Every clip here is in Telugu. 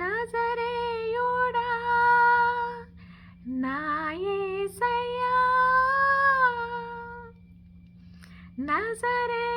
నజరేయుడా నాయసయ్యా నజరే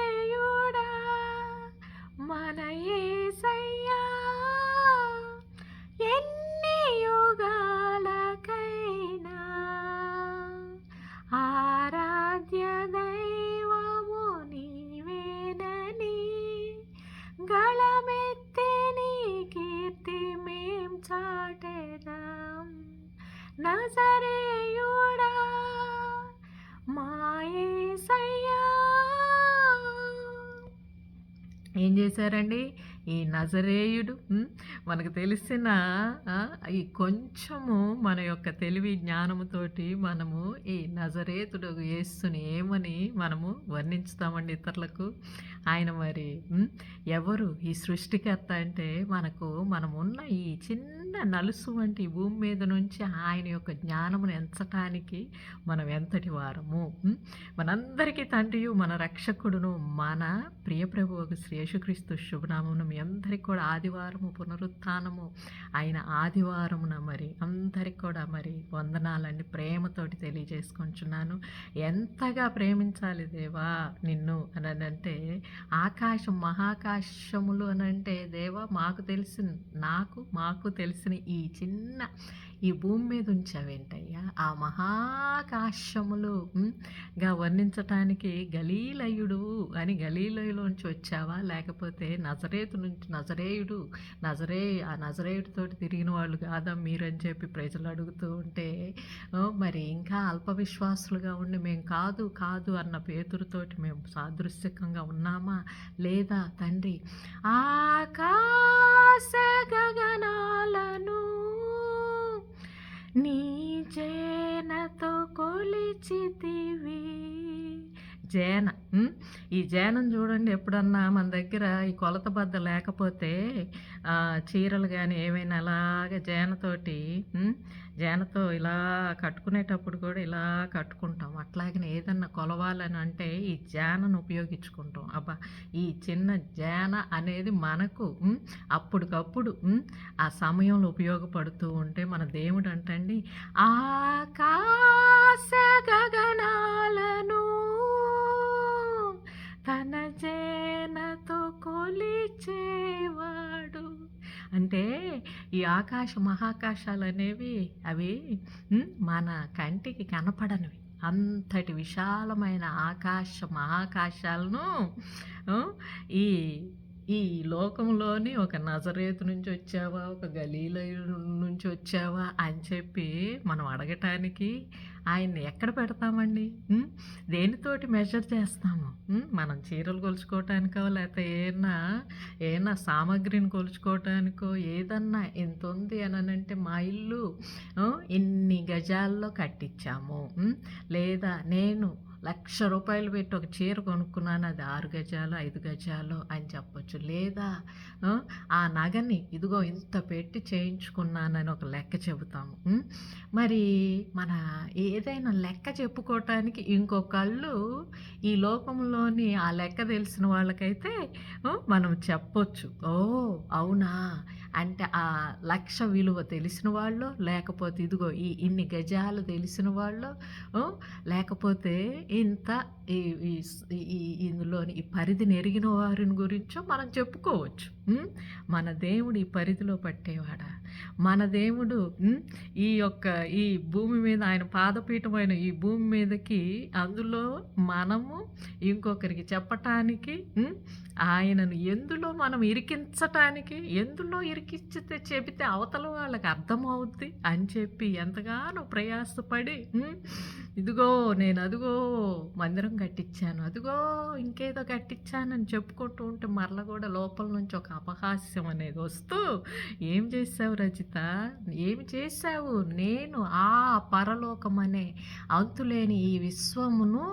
ఏం చేశారండి? ఈ నజరేయుడు మనకు తెలిసిన ఈ కొంచెము మన యొక్క తెలివి జ్ఞానముతోటి మనము ఈ నజరేతుడు యేసుని ఏమని మనము వర్ణించుతామండి ఇతరులకు? ఆయన మరి ఎవరు ఈ సృష్టికర్త అంటే మనకు మనమున్న ఈ చిన్న నలుసు వంటి భూమి మీద నుంచి ఆయన యొక్క జ్ఞానమును ఎంచటానికి మనం ఎంతటి వారము? మనందరికీ తండ్రియు మన రక్షకుడును మన ప్రియప్రభువుకు శ్రీ యేసుక్రీస్తు శుభనామమును మీ అందరికి కూడా ఆదివారము పునరుత్నము ఆయన ఆదివారమున మరి అందరికి కూడా మరి వందనాలండి. ప్రేమతోటి తెలియజేసుకుంటున్నాను. ఎంతగా ప్రేమించాలి దేవా నిన్ను అని అంటే ఆకాశం మహాకాశములు అని అంటే దేవా మాకు తెలిసిన నాకు మాకు తెలిసిన ఈ చిన్న ఈ భూమి మీద ఉంచావేంటయ్యా? ఆ మహాకాశములు ఉమ్, గా వర్ణించటానికి గలీలయుడు అని గలీలయులోంచి వచ్చావా? లేకపోతే నజరేతు నుంచి నజరేయుడు నజరే ఆ నజరేయుడితోటి తిరిగిన వాళ్ళు కాదా మీరని చెప్పి ప్రజలు అడుగుతూ ఉంటే మరి ఇంకా అల్ప విశ్వాసులుగా ఉండి మేము కాదు కాదు అన్న పేతురుతోటి మేము సాదృశ్యకంగా ఉన్నామా? లేదా తండ్రి? ఆకాశ గగనాలను నీ జేనతో కొలిచితివి. జేన ఈ జనం చూడండి ఎప్పుడన్నా మన దగ్గర ఈ కొలత బద్ద లేకపోతే చీరలు కానీ ఏమైనా అలాగే జేనతోటి ఉమ్, జేనతో ఇలా కట్టుకునేటప్పుడు కూడా ఇలా కట్టుకుంటాం. అట్లాగనే ఏదన్నా కొలవాలని అంటే ఈ జానను ఉపయోగించుకుంటాం. అబ్బా! ఈ చిన్న జాన అనేది మనకు అప్పటికప్పుడు ఆ సమయంలో ఉపయోగపడుతూ ఉంటే మన దేవుడు అంటండి ఆకాశ ఆకాశ మహాకాశాలు అనేవి అవి మన కంటికి కనపడనివి. అంతటి విశాలమైన ఆకాశ మహాకాశాలను ఈ ఈ లోకంలోని ఒక నజరేతు నుంచి వచ్చావా? ఒక గలీల నుంచి వచ్చావా? అని చెప్పి మనం అడగటానికి ఆయన్ని ఎక్కడ పెడతామండి? దేనితోటి మెజర్ చేస్తాము? మనం చీరలు కొలుచుకోవటానికో లేకపోతే ఏదన్నా ఏదన్నా సామాగ్రిని కొలుచుకోవటానికో ఏదన్నా ఎంత ఉంది అని అంటే మా ఇల్లు ఇన్ని గజాల్లో కట్టించాము. లేదా నేను లక్ష రూపాయలు పెట్టి ఒక చీర కొనుక్కున్నాను. అది ఆరు గజాలు ఐదు గజాలు అని చెప్పొచ్చు. లేదా ఆ, నగని ఇదిగో ఇంత పెట్టి చేయించుకున్నానని ఒక లెక్క చెబుతాము. మరి మన ఏదైనా లెక్క చెప్పుకోవటానికి ఇంకొకళ్ళు ఈ లోకంలోని ఆ లెక్క తెలిసిన వాళ్ళకైతే మనం చెప్పొచ్చు. ఓ అవునా? అంటే ఆ లక్ష విలువ తెలిసిన వాళ్ళు లేకపోతే ఇదిగో ఈ ఇన్ని గజాలు తెలిసిన వాళ్ళు లేకపోతే ఇంత ఈ ఈ- ఈ ఇందులోని ఈ పరిధి నెరిగిన వారిని గురించో మనం చెప్పుకోవచ్చు. మన దేవుడు ఈ పరిధిలో పట్టేవాడా? మన దేవుడు ఈ యొక్క ఈ భూమి మీద ఆయన పాదపీఠమైన ఈ భూమి మీదకి అందులో మనము ఇంకొకరికి చెప్పటానికి ఆయనను ఎందులో మనం ఇరికించటానికి ఎందులో ఇరికించితే చెబితే అవతల వాళ్ళకి అర్థమవుద్ది అని చెప్పి ఎంతగానో ప్రయాసపడి ఇదిగో నేను అదిగో మందిరం కట్టించాను అదిగో ఇంకేదో కట్టించానని చెప్పుకుంటూ ఉంటే మరల కూడా లోపల నుంచి ఒక అపహాస్యం అనేది వస్తూ ఏం చేసావు రచిత ఏమి చేశావు? నేను ఆ పరలోకం అనే అంతులేని ఈ విశ్వమును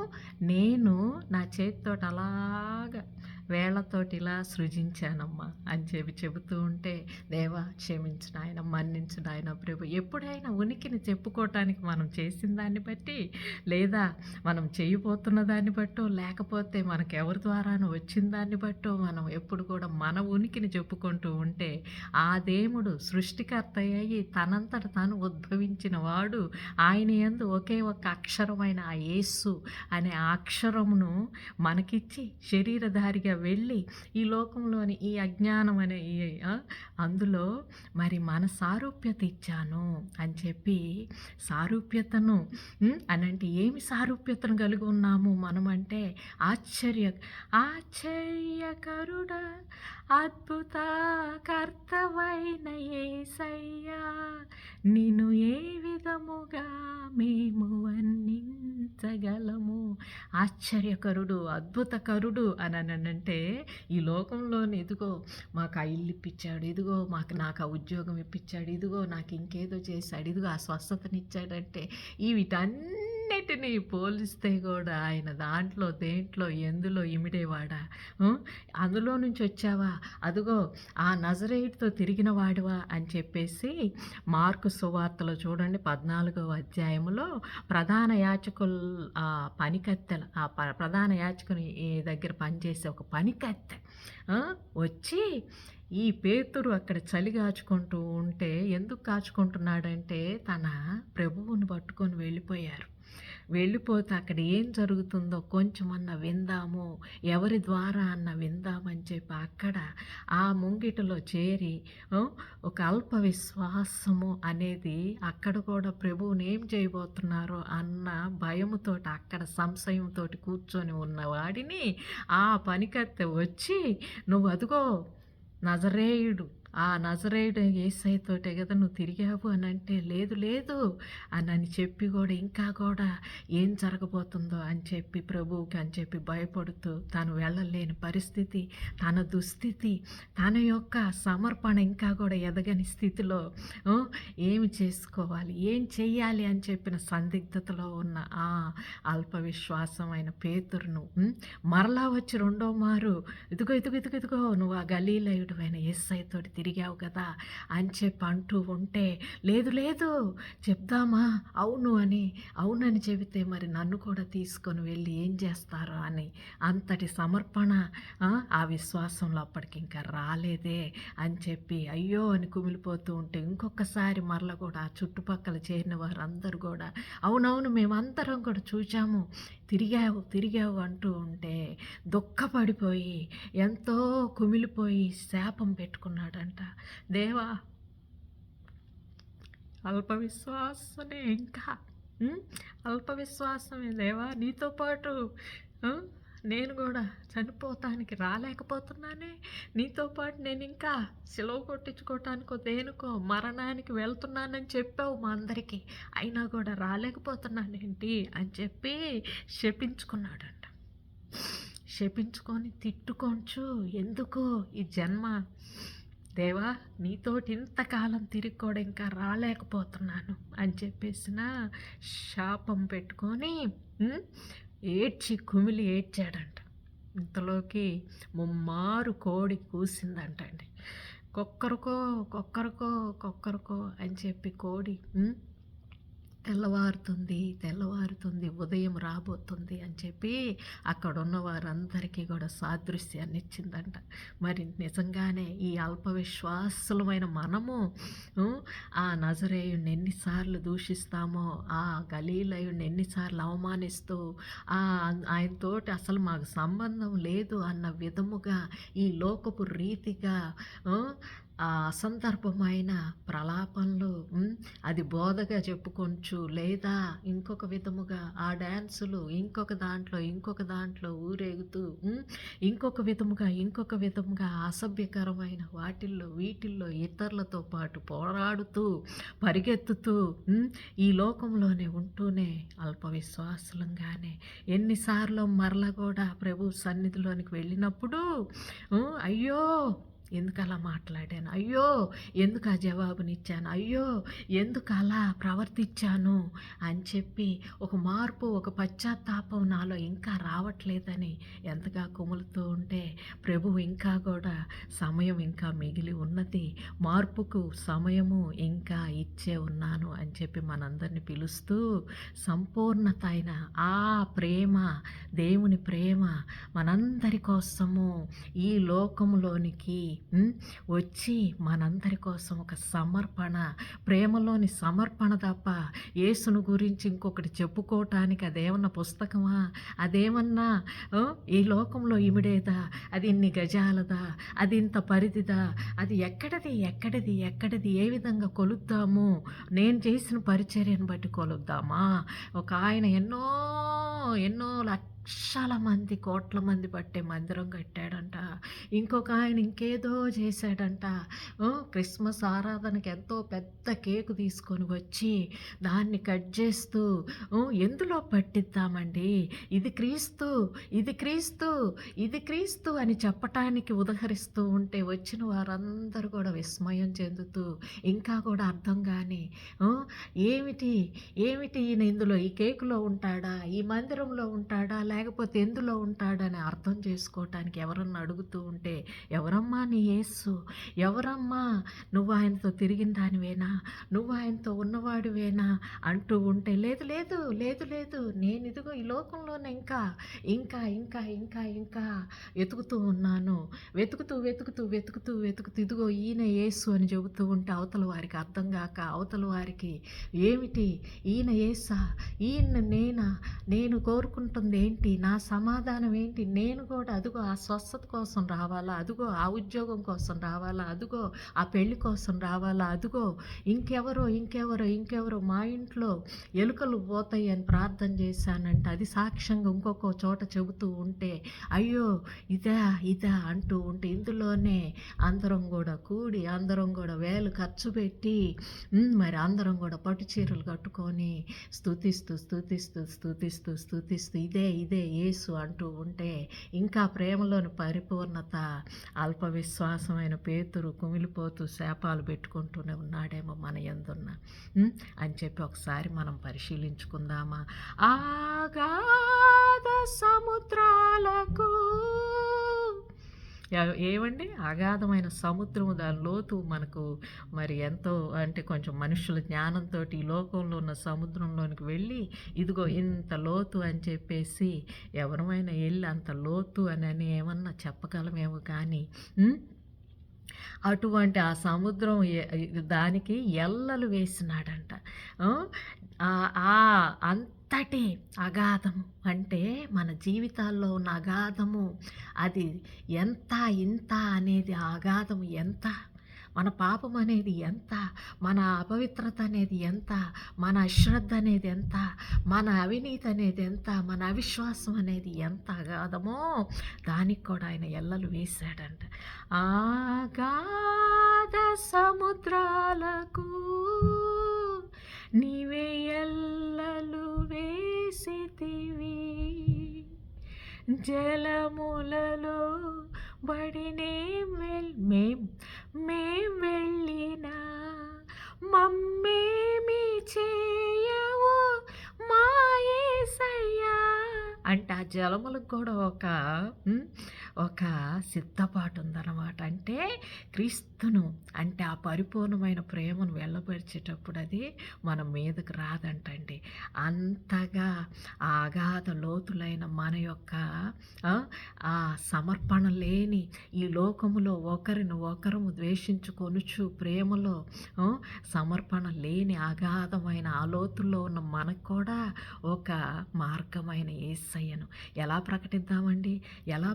నేను నా చేతితోటి అలాగా వేళ్ళతోటి ఇలా సృజించానమ్మా అని చెప్పి చెబుతూ ఉంటే దేవా క్షమించు ఆయన మన్నించిన ఆయన ప్రభు. ఎప్పుడైనా ఉనికిని చెప్పుకోవటానికి మనం చేసిన దాన్ని బట్టి లేదా మనం చేయబోతున్న దాన్ని బట్టో లేకపోతే మనకు ఎవరి ద్వారానో వచ్చిన దాన్ని బట్టో మనం ఎప్పుడు కూడా మన ఉనికిని చెప్పుకుంటూ ఉంటే ఆ దేవుడు సృష్టికర్త అయ్యి తనంతట తాను ఉద్భవించిన వాడు ఆయన యందు ఒకే ఒక్క అక్షరమైన ఆ యేసు అనే ఆ అక్షరమును మనకిచ్చి శరీరధారిగా వెళ్ళి ఈ లోకంలోని ఈ అజ్ఞానం అనే ఈ అందులో మరి మన సారూప్యత ఇచ్చాను అని చెప్పి సారూప్యతను అని అంటే ఏమి సారూప్యతను కలిగి ఉన్నాము మనం అంటే ఆశ్చర్య ఆశ్చర్యకరుడా అద్భుత కర్తవైన ఏసయ్యా నిన్ను ఏ విధముగా మేము వర్ణించగలము? ఆశ్చర్యకరుడు అద్భుతకరుడు అని అనంటే ఈ లోకంలోని ఇదిగో మాకు ఆ ఇల్లు ఇప్పించాడు ఇదిగో మాకు నాకు ఆ ఉద్యోగం ఇప్పించాడు ఇదిగో నాకు ఇంకేదో చేశాడు ఇదిగో ఆ స్వస్థతనిచ్చాడంటే ఈ వీటన్నిటినీ పోలిస్తే కూడా ఆయన దాంట్లో దేంట్లో ఎందులో ఇమిడేవాడా? అందులో నుంచి వచ్చావా? అదిగో ఆ నజరేయుడితో తిరిగిన వాడివా? అని చెప్పేసి మార్కు సువార్తలో చూడండి పద్నాలుగవ అధ్యాయంలో ప్రధాన యాచకుల ఆ పనికత్తెల ఆ ప- ప్రధాన యాచకుని ఈ దగ్గర పనిచేసే ఒక పనికత్తె వచ్చి ఈ పేతురు అక్కడ చలి కాచుకుంటూ ఉంటే ఎందుకు కాచుకుంటున్నాడంటే తన ప్రభువుని పట్టుకొని వెళ్ళిపోయారు. వెళ్ళిపోతే అక్కడ ఏం జరుగుతుందో కొంచెమన్న విందాము ఎవరి ద్వారా అన్న విందామని చెప్పి అక్కడ ఆ ముంగిటలో చేరి ఒక అల్ప విశ్వాసము అనేది అక్కడ కూడా ప్రభువుని ఏం చేయబోతున్నారో అన్న భయముతో అక్కడ సంశయంతో కూర్చొని ఉన్నవాడిని ఆ పనికత్తె వచ్చి నువ్వు అదుగో నజరేయుడు ఆ నజరేయుడు ఏసైతోటే కదా నువ్వు తిరిగావు అని అంటే లేదు లేదు అని అని చెప్పి కూడా ఇంకా కూడా ఏం జరగబోతుందో అని చెప్పి ప్రభువుకి అని చెప్పి భయపడుతూ తాను వెళ్ళలేని పరిస్థితి తన దుస్థితి తన యొక్క సమర్పణ ఇంకా కూడా ఎదగని స్థితిలో ఏమి చేసుకోవాలి ఏం చెయ్యాలి అని చెప్పిన సందిగ్ధతలో ఉన్న ఆ అల్ప విశ్వాసమైన పేతురును మరలా వచ్చి రెండో మారు ఇదిగో ఇదిగో ఇదిగో ఇదిగో నువ్వు ఆ గలీలయుడు అయిన ఎస్ఐతోటి తిరిగావు కదా అని చెప్పి అంటూ ఉంటే లేదు లేదు చెప్దామా అవును అని అవునని చెబితే మరి నన్ను కూడా తీసుకొని వెళ్ళి ఏం చేస్తారో అని అంతటి సమర్పణ ఆ, విశ్వాసంలో అప్పటికి ఇంకా రాలేదే అని చెప్పి అయ్యో అని కుమిలిపోతూ ఉంటే ఇంకొకసారి మరల కూడా చుట్టుపక్కల చేరిన వారందరూ కూడా అవునవును మేమందరం కూడా చూచాము తిరిగావు తిరిగావు అంటూ ఉంటే దుఃఖపడిపోయి ఎంతో కుమిలిపోయి శాపం పెట్టుకున్నాడంట. దేవా అల్ప విశ్వాసమే ఇంకా అల్పవిశ్వాసమే అల్ప విశ్వాసమే దేవా నీతో పాటు నేను కూడా చనిపోతానికి రాలేకపోతున్నానే. నీతో పాటు నేను ఇంకా సెలవు కొట్టించుకోవటానికో దేనికో మరణానికి వెళ్తున్నానని చెప్పావు మా అందరికీ. అయినా కూడా రాలేకపోతున్నానేంటి అని చెప్పి శపించుకున్నాడంట. శపించుకొని తిట్టుకొంచు ఎందుకు ఈ జన్మ? దేవా నీతోటి ఇంతకాలం తిరిగి కూడా ఇంకా రాలేకపోతున్నాను అని చెప్పేసిన శాపం పెట్టుకొని ఏడ్చి కుమిలి ఏడ్చాడంట. ఇంతలోకి ముమ్మారు కోడి కూసిందంట అండి. కొక్కరికో కొక్కరికో కొక్కరికో అని చెప్పి కోడి తెల్లవారుతుంది తెల్లవారుతుంది ఉదయం రాబోతుంది అని చెప్పి అక్కడ ఉన్న వారందరికీ కూడా సాదృశ్యాన్ని ఇచ్చిందంట. మరి నిజంగానే ఈ అల్ప విశ్వాసులమైన మనము ఆ నజరేయుడిని ఎన్నిసార్లు దూషిస్తామో ఆ గలీలయుడిని ఎన్నిసార్లు అవమానిస్తూ ఆ ఆయనతోటి అసలు మాకు సంబంధం లేదు అన్న విధముగా ఈ లోకపు రీతిగా ఆ అసందర్భమైన ప్రలాపనలు అది బోధగా చెప్పుకొంచు లేదా ఇంకొక విధముగా ఆ డ్యాన్సులు ఇంకొక దాంట్లో ఇంకొక దాంట్లో ఊరేగుతూ ఇంకొక విధముగా ఇంకొక విధముగా అసభ్యకరమైన వాటిల్లో వీటిల్లో ఇతరులతో పాటు పోరాడుతూ పరిగెత్తుతూ ఈ లోకంలోనే ఉంటూనే అల్ప విశ్వాసులంగానే ఎన్నిసార్లు మరల కూడా ప్రభు సన్నిధిలోనికి వెళ్ళినప్పుడు అయ్యో ఎందుకు అలా మాట్లాడాను? అయ్యో ఎందుకు ఆ జవాబునిచ్చాను? అయ్యో ఎందుకు అలా ప్రవర్తించాను? అని చెప్పి ఒక మార్పు ఒక పశ్చాత్తాపం నాలో ఇంకా రావట్లేదని ఎంతగా కుములుతూ ఉంటే ప్రభు ఇంకా కూడా సమయం ఇంకా మిగిలి ఉన్నది. మార్పుకు సమయము ఇంకా ఇచ్చే ఉన్నాను అని చెప్పి మనందరిని పిలుస్తూ సంపూర్ణత అయిన ఆ ప్రేమ దేవుని ప్రేమ మనందరి కోసము ఈ లోకంలోనికి వచ్చి మనందరి కోసం ఒక సమర్పణ ప్రేమలోని సమర్పణ తప్ప యేసును గురించి ఇంకొకటి చెప్పుకోవటానికి అదేమన్నా పుస్తకమా? అదేమన్నా ఈ లోకంలో ఇమిడేదా? అది ఇన్ని గజాలదా? అది ఇంత పరిధిదా? అది ఎక్కడిది ఎక్కడిది ఎక్కడిది? ఏ విధంగా కొలుద్దాము? నేను చేసిన పరిచర్యను బట్టి కొలుద్దామా? ఒక ఆయన ఎన్నో ఎన్నో లక్షల మంది కోట్ల మంది పట్టే మందిరం కట్టాడంట. ఇంకొక ఆయన ఇంకేదో చేశాడంట. క్రిస్మస్ ఆరాధనకి ఎంతో పెద్ద కేకు తీసుకొని వచ్చి దాన్ని కట్ చేస్తూ ఎందులో పట్టిద్దామండి? ఇది క్రీస్తు ఇది క్రీస్తు ఇది క్రీస్తు అని చెప్పటానికి ఉదహరిస్తూ ఉంటే వచ్చిన వారందరూ కూడా విస్మయం చెందుతూ ఇంకా కూడా అర్థం కాని ఏమిటి? ఏమిటి ఈయన ఇందులో? ఈ కేకులో ఉంటాడా? ఈ మందిరంలో ఉంటాడా? లేకపోతే ఎందులో ఉంటాడని అర్థం చేసుకోవటానికి ఎవరన్నా అడుగుతూ ఉంటే ఎవరమ్మా నీ యేసు? ఎవరమ్మా? నువ్వు ఆయనతో తిరిగిన దానివేనా? నువ్వు ఆయనతో ఉన్నవాడివేనా? అంటూ ఉంటే లేదు లేదు లేదు లేదు నేను ఇదిగో ఈ లోకంలోనే ఇంకా ఇంకా ఇంకా ఇంకా ఇంకా వెతుకుతూ ఉన్నాను. వెతుకుతూ వెతుకుతూ వెతుకుతూ వెతుకుతూ ఇదిగో ఈయన యేసు అని చెబుతూ ఉంటే అవతల వారికి అర్థం కాక అవతల వారికి ఏమిటి? ఈయన యేసా? ఈయన నేనా? నేను కోరుకుంటుంది ఏంటి నా సమాధానం ఏంటి? నేను కూడా అదిగో ఆ స్వస్థత కోసం రావాలా? అదిగో ఆ ఉద్యోగం కోసం రావాలా? అదుగో ఆ పెళ్ళి కోసం రావాలా? అదిగో ఇంకెవరో ఇంకెవరో ఇంకెవరో మా ఇంట్లో ఎలుకలు పోతాయి అని ప్రార్థన చేశానంటే. అది సాక్ష్యంగా ఇంకొక చోట చెబుతూ ఉంటే అయ్యో ఇదా ఇదా అంటూ ఉంటే ఇందులోనే అందరం కూడా కూడి అందరం కూడా వేలు ఖర్చు పెట్టి మరి అందరం కూడా పట్టు చీరలు కట్టుకొని స్థుతిస్తూ స్థుతిస్తూ స్థుతిస్తూ స్థుతిస్తూ ఇదే ఇదే యేసు అంటూ ఉంటే ఇంకా ప్రేమలోని పరిపూర్ణత అల్ప విశ్వాసమైన పేతురు కుమిలిపోతూ శాపాలు పెట్టుకుంటూనే ఉన్నాడేమో మన ఎందున్న అని చెప్పి ఒకసారి మనం పరిశీలించుకుందామా? ఆగాధ సముద్రాలకు ఏమండి అగాధమైన సముద్రము దాని లోతు మనకు మరి ఎంతో అంటే కొంచెం మనుషుల జ్ఞానంతో ఈ లోకంలో ఉన్న సముద్రంలోనికి వెళ్ళి ఇదిగో ఇంత లోతు అని చెప్పేసి ఎవరమైనా వెళ్ళి అంత లోతు అని అని ఏమన్నా చెప్పగలమేమో కానీ అటువంటి ఆ సముద్రం దానికి ఎల్లలు వేసినాడంట. ఆ, అంతటి అగాధము. అంటే మన జీవితాల్లో ఉన్న అగాధము. అది ఎంత ఇంత అనేది అగాధము ఎంత? మన పాపం అనేది ఎంత? మన అపవిత్రత అనేది ఎంత? మన అశ్రద్ధ అనేది ఎంత? మన అవినీతి అనేది ఎంత? మన అవిశ్వాసం అనేది ఎంత అగాధమో? దానికి కూడా ఆయన ఎల్లలు వేశాడంట. ఆగాధ సముద్రాలకు జలములలో బడినే వెల్ మేం మేం వెళ్ళినా మమ్మేమి చేయవు మాయేసయ్యా అంటే ఆ జలములకు కూడా ఒక ఒక సిద్ధపాటు ఉందన్నమాట అంటే క్రీస్తును అంటే ఆ పరిపూర్ణమైన ప్రేమను వెళ్ళపరిచేటప్పుడు అది మన మీదకు రాదంటండి. అంతగా ఆ అగాధ లోతులైన మన యొక్క ఆ, సమర్పణ లేని ఈ లోకములో ఒకరిని ఒకరము ద్వేషించుకొనుచు ప్రేమలో సమర్పణ లేని అగాధమైన ఆ లోతుల్లో ఉన్న మనకు కూడా ఒక మార్గమైన ఏసయ్యను. ఎలా ప్రకటిద్దామండి? ఎలా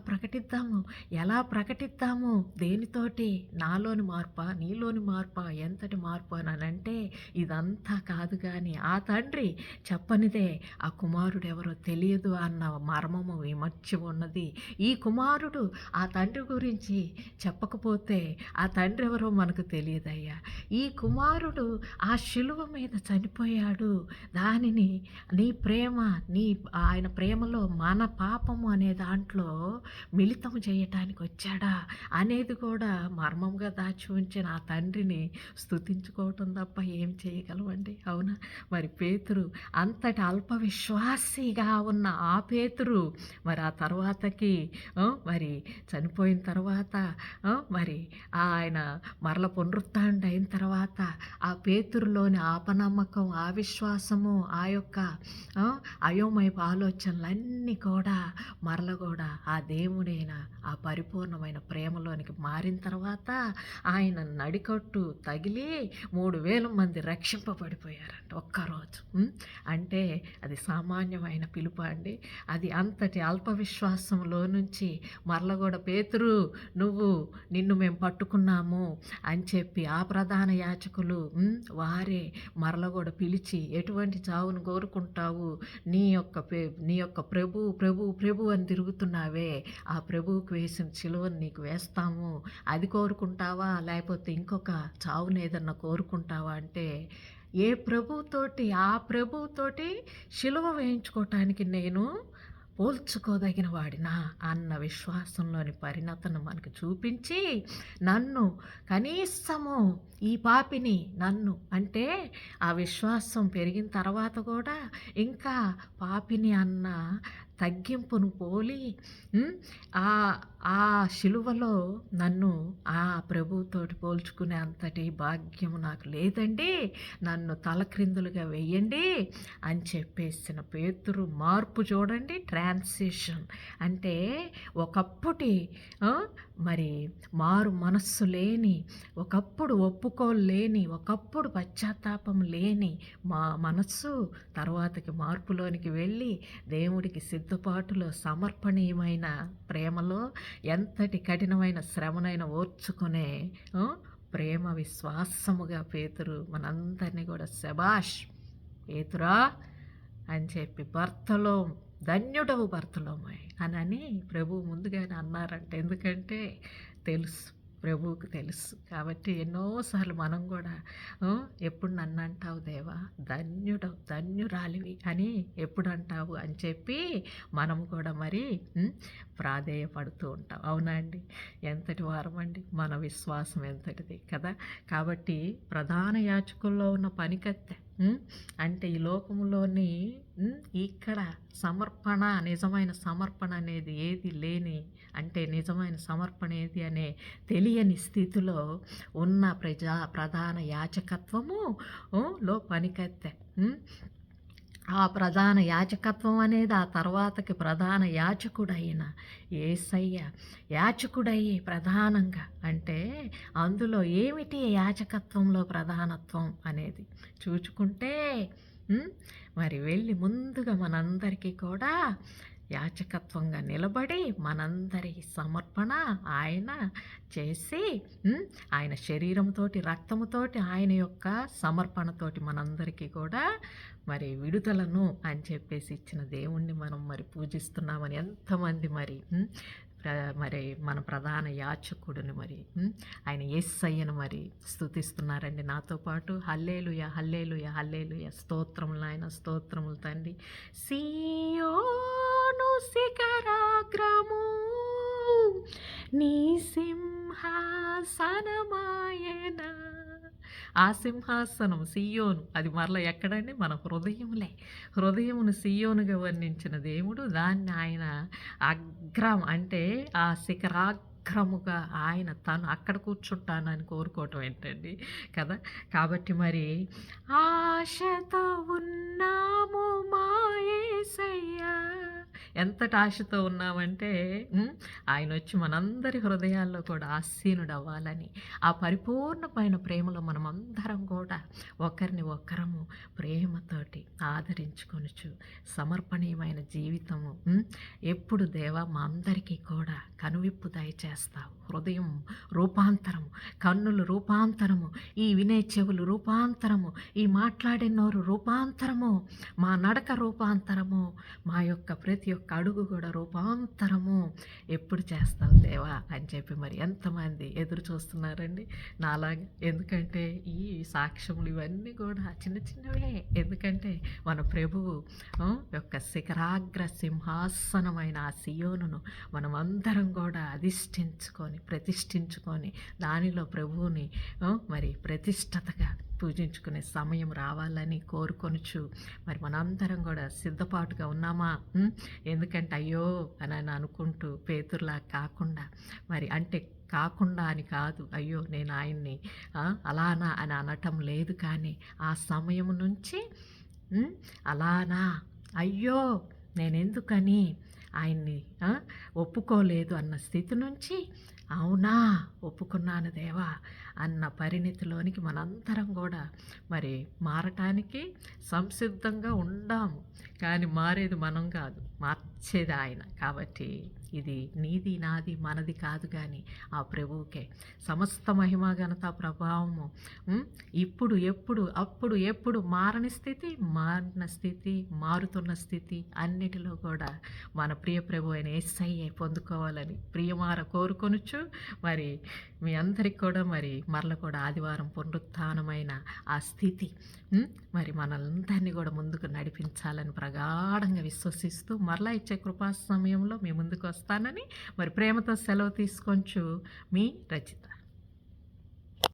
ప్రకటిద్దాము ఎలా ప్రకటిద్దాము దేనితోటి? నాలోని మార్పా? నీలోని మార్పా? ఎంతటి మార్పు అని అంటే ఇదంతా కాదు కానీ ఆ తండ్రి చెప్పనిదే ఆ కుమారుడు ఎవరో తెలియదు అన్న మర్మము విమర్చి ఉన్నది. ఈ కుమారుడు ఆ తండ్రి గురించి చెప్పకపోతే ఆ తండ్రి ఎవరో మనకు తెలియదయ్యా. ఈ కుమారుడు ఆ శిలువ మీద చనిపోయాడు. దానిని నీ ప్రేమ నీ ఆయన ప్రేమలో మన పాపము అనే దాంట్లో మిలి మిళితం చేయటానికి వచ్చాడా అనేది కూడా మర్మంగా దాచి ఉంచిన ఆ తండ్రిని స్తుతించుకోవటం తప్ప ఏం చేయగలవండి అవునా? మరి పేతురు అంతటి అల్ప విశ్వాసిగా ఉన్న ఆ పేతురు మరి ఆ తర్వాతకి మరి చనిపోయిన తర్వాత మరి ఆయన మరల పునరుత్థానుడు అయిన తర్వాత ఆ పేతురులోని ఆపనమ్మకం ఆ విశ్వాసము ఆ యొక్క అయోమయపు ఆలోచనలన్నీ కూడా మరల కూడా ఆ దేవుడే ఆయన ఆ పరిపూర్ణమైన ప్రేమలోనికి మారిన తర్వాత ఆయన నడికట్టు తగిలి మూడు వేల మంది రక్షింపబడిపోయారంట ఒక్కరోజు. అంటే అది సామాన్యమైన పిలుపు అండి. అది అంతటి అల్ప విశ్వాసంలో నుంచి మరలగూడ పేతురు నువ్వు నిన్ను మేము పట్టుకున్నాము అని చెప్పి ఆ ప్రధాన యాచకులు వారే మరలగూడ పిలిచి ఎటువంటి చావును కోరుకుంటావు? నీ యొక్క నీ యొక్క ప్రభు ప్రభు ప్రభు అని తిరుగుతున్నావే. ఆ ప్రభువుకు వేసిన చిలువను నీకు వేస్తాము. అది కోరుకుంటావా? లేకపోతే ఇంకొక చావునేదన్నా కోరుకుంటావా? అంటే ఏ ప్రభుతోటి ఆ ప్రభుతోటి శిలువ వేయించుకోవటానికి నేను పోల్చుకోదగిన వాడినా అన్న విశ్వాసంలోని పరిణతను మనకు చూపించి నన్ను కనీసము ఈ పాపిని నన్ను అంటే ఆ విశ్వాసం పెరిగిన తర్వాత కూడా ఇంకా పాపిని అన్న తగ్గింపును పోలి ఆ ఆ శిలువలో నన్ను ఆ ప్రభువుతోటి పోల్చుకునే అంతటి భాగ్యం నాకు లేదండి. నన్ను తలక్రిందులుగా వెయ్యండి అని చెప్పేసిన పేతురు మార్పు చూడండి ట్రాన్సిషన్ అంటే ఒకప్పటి మరి మారు మనస్సు లేని ఒకప్పుడు ఒప్పుకోలేని ఒకప్పుడు పశ్చాత్తాపం లేని మా మనస్సు తర్వాతకి మార్పులోనికి వెళ్ళి దేవుడికి సిద్ధపాటులో సమర్పణీయమైన ప్రేమలో ఎంతటి కఠినమైన శ్రమనైనా ఓర్చుకునే ప్రేమ విశ్వాసముగా పేతురు మనందరినీ కూడా శబాష్ పేతురా అని చెప్పి భర్తలో ధన్యుడవు భర్తలోమై అని ప్రభు ముందుగానే అన్నారంట. ఎందుకంటే తెలుసు. ప్రభువుకు తెలుసు. కాబట్టి ఎన్నోసార్లు మనం కూడా ఎప్పుడు నన్ను అంటావు దేవా? ధన్యుడు ధన్యురాలివి అని ఎప్పుడు అంటావు? అని చెప్పి మనం కూడా మరి ప్రాధేయపడుతూ ఉంటాం. అవునా అండి? ఎంతటి వారం అండి? మన విశ్వాసం ఎంతటిది కదా? కాబట్టి ప్రధాన యాచకుల్లో ఉన్న పనికత్తె అంటే ఈ లోకంలోని ఇక్కడ సమర్పణ నిజమైన సమర్పణ అనేది ఏది లేని అంటే నిజమైన సమర్పణ ఏది అనే తెలియని స్థితిలో ఉన్న ప్రజా ప్రధాన యాచకత్వము లో పనికత్తె. ఆ ప్రధాన యాచకత్వం అనేది ఆ తర్వాతకి ప్రధాన యాచకుడైన ఏసయ్య యాచకుడయ్యి ప్రధానంగా అంటే అందులో ఏమిటి యాచకత్వంలో ప్రధానత్వం అనేది? చూచుకుంటే మరి వెళ్ళి ముందుగా మనందరికీ కూడా యాచకత్వంగా నిలబడి మనందరి సమర్పణ ఆయన చేసి ఆయన శరీరంతోటి రక్తముతోటి ఆయన యొక్క సమర్పణతోటి మనందరికీ కూడా మరి విడుదలను అని చెప్పేసి ఇచ్చిన దేవుణ్ణి మనం మరి పూజిస్తున్నామని ఎంతమంది మరి ప్ర- మరి మన ప్రధాన యాచకుడిని మరి ఆయన అయ్యను మరి స్తుతిస్తున్నారండి. నాతో పాటు హల్లేలుయ హల్లేలుయ హల్లేలుయ స్తోత్రములు ఆయన స్తోత్రములు తండ్రి. సియోను శిఖరాగ్రము. నీ సింహాసనమాయన. ఆ సింహాసనం సియోను. అది మరలా ఎక్కడండి? మన హృదయములే. హృదయమును సియోనుగా వర్ణించిన దేవుడు దాన్ని ఆయన అగ్రం అంటే ఆ శిఖరాగ్రముగా ఆయన తను అక్కడ కూర్చుంటానని కోరుకోవటం ఏంటండి? కదా? కాబట్టి మరి ఆశతో ఉన్నాము మాయేసయ్యా ఎంతటి ఆశతో ఉన్నామంటే ఆయన వచ్చి మనందరి హృదయాల్లో కూడా ఆసీనుడు అవ్వాలని ఆ పరిపూర్ణమైన ప్రేమలో మనం అందరం కూడా ఒకరిని ఒకరము ప్రేమతోటి ఆదరించుకొనుచు సమర్పణీయమైన జీవితము ఎప్పుడు దేవా మా అందరికీ కూడా కనువిప్పు దయచేస్తావు. హృదయం రూపాంతరము కన్నులు రూపాంతరము ఈ వినే చెవులు రూపాంతరము ఈ మాట్లాడే నోరు రూపాంతరము మా నడక రూపాంతరము మా యొక్క ప్రతి ప్రతి ఒక్క అడుగు కూడా రూపాంతరము ఎప్పుడు చేస్తావు దేవా అని చెప్పి మరి ఎంతమంది ఎదురు చూస్తున్నారండి? నాలాగా. ఎందుకంటే ఈ సాక్ష్యములు ఇవన్నీ కూడా చిన్న చిన్నవే ఎందుకంటే మన ప్రభువు యొక్క శిఖరాగ్ర సింహాసనమైన ఆ సియోను మనమందరం కూడా అధిష్ఠించుకొని ప్రతిష్ఠించుకొని దానిలో ప్రభువుని మరి ప్రతిష్టతగా పూజించుకునే సమయం రావాలని కోరుకొనుచు మరి మనందరం కూడా సిద్ధపాటుగా ఉన్నామా? ఎందుకంటే అయ్యో అని అని అనుకుంటూ పేతుర్లా కాకుండా మరి అంటే కాకుండా అని కాదు అయ్యో నేను ఆయన్ని అలానా అని అనటం లేదు కానీ ఆ సమయం నుంచి అలానా అయ్యో నేనెందుకని ఆయన్ని ఒప్పుకోలేదు అన్న స్థితి నుంచి అవునా ఒప్పుకున్నాను దేవా అన్న పరిణితిలోనికి మనందరం కూడా మరి మారటానికి సంసిద్ధంగా ఉండాము. కానీ మారేది మనం కాదు మార్చేది ఆయన. కాబట్టి ఇది నీది నాది మనది కాదు కానీ ఆ ప్రభువుకే. సమస్త మహిమ ఘనత ప్రభావము ఇప్పుడు ఎప్పుడు అప్పుడు ఎప్పుడు మారని స్థితి మారిన స్థితి మారుతున్న స్థితి అన్నిటిలో కూడా మన ప్రియ ప్రభు అయిన ఎస్ఐ పొందుకోవాలని ప్రియమార కోరుకొనుచు మరి మీ అందరికి కూడా మరి మరల కూడా ఆదివారం పునరుత్నమైన ఆ స్థితి మరి మనలందరినీ కూడా ముందుకు నడిపించాలని ప్రగాఢంగా విశ్వసిస్తూ మరలా ఇచ్చే కృపా సమయంలో మీ ముందుకు వస్తానని మరి ప్రేమతో సెలవు తీసుకొంచు మీ రచిత.